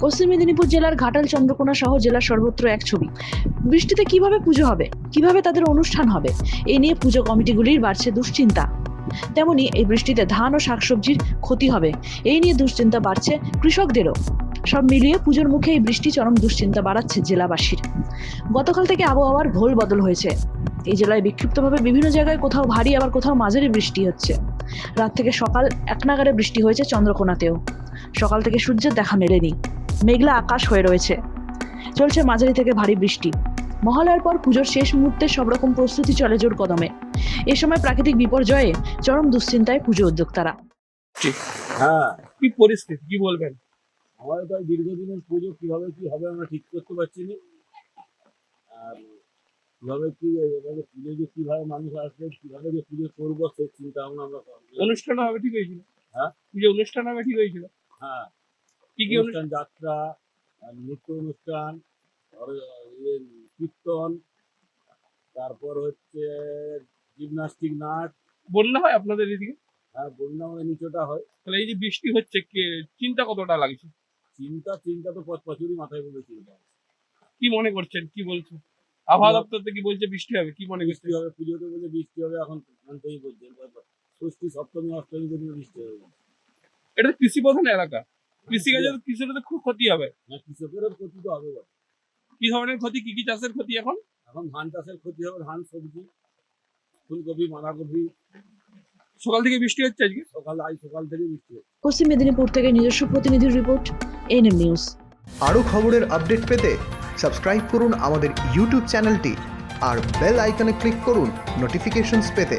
পশ্চিম মেদিনীপুর জেলার ঘাটাল, চন্দ্রকোনা সহ জেলার সর্বত্র এক ছবি। বৃষ্টিতে কীভাবে পুজো হবে? কীভাবে তাদের অনুষ্ঠান হবে? এই নিয়ে পুজো কমিটিগুলির বাড়ছে দুশ্চিন্তা। তেমনি এই বৃষ্টিতে ধান ও শাকসবজির ক্ষতি হবে। এই নিয়ে দুশ্চিন্তা বাড়ছে কৃষকদেরও। সব মিলিয়ে পুজোর মুখে এই বৃষ্টি চরম দুশ্চিন্তা বাড়াচ্ছে জেলাবাসীর। গতকাল থেকে আবহাওয়ার ঘোল বদল হয়েছে। এই জেলায় বিক্ষিপ্তভাবে বিভিন্ন জায়গায় কোথাও ভারী, আবার কোথাও মাঝারি বৃষ্টি হচ্ছে। রাত থেকে সকাল এক নাগারে বৃষ্টি হয়েছে চন্দ্রকোনাতেও। সকাল থেকে সূর্যের দেখা মেলেনি। মেঘলা আকাশ হয়ে রয়েছে। চলছে মাঝারি থেকে ভারী বৃষ্টি। মহালয়ার পর পুজোর শেষ মুহূর্তে সব রকম প্রস্তুতি চলে জোর কদমে। এ সময় প্রাকৃতিক বিপর্যয়ে চরম দুশ্চিন্তায় পুজো উদ্যোক্তারা। হ্যাঁ। কি পরিস্থিতি কি বলবেন? আমাদের তো দীর্ঘদিনের পুজো কীভাবে কি হবে আমরা ঠিক করতে পারছি না। আর কীভাবে কি পুজো যে কীভাবে মানুষ আসবে কীভাবে যে পুজো করব সেই চিন্তা ভাবনা আমরা অনুষ্ঠান হবে ঠিক হয়েছিল। হ্যাঁ? পুজো অনুষ্ঠান হবে ঠিক হয়েছিল। হ্যাঁ। কি কি অনুষ্ঠান? যাত্রা নৃত্য অনুষ্ঠান ইয়ে কীর্তন তারপর হচ্ছে জিমনাস্টিক নাচ। বন্যা হয় আপনাদের এদিকে? হ্যাঁ বন্যা মানে নিচটা হয়। তাহলে এই যে বৃষ্টি হচ্ছে কে- চিন্তা কতটা লাগছে? চিন্তা চিন্তা তো পথ প্রচুরই মাথায় বলে চিন্তা কি মনে করছেন? কি বলছেন? আবহাওয়া দপ্তর থেকে বলছে বৃষ্টি হবে কি মনে বৃষ্টি হবে পুজোতে বলে বৃষ্টি হবে এখন বলছেন ষষ্ঠী সপ্তমী অষ্টমী বৃষ্টি হবে। এটা তো কৃষি প্রধান এলাকা। কৃষিকাজে তো কৃষির তো খুব ক্ষতি হবে। না কৃষকেরও ক্ষতি তো হবে কি ধরনের ক্ষতি? কি কি চাষের ক্ষতি এখন? এখন ধান চাষের ক্ষতি হবে ধান সবজি ফুলকপি বাঁধাকপি। সকাল থেকে বৃষ্টি হচ্ছে আজকে? সকাল আজ সকাল থেকে বৃষ্টি হবে। পশ্চিম মেদিনীপুর থেকে নিজস্ব প্রতিনিধির রিপোর্ট এনএম নিউজ আরও খবরের আপডেট পেতে সাবস্ক্রাইব করুন আমাদের ইউটিউব চ্যানেলটি আর বেল আইকনে ক্লিক করুন নোটিফিকেশনস পেতে।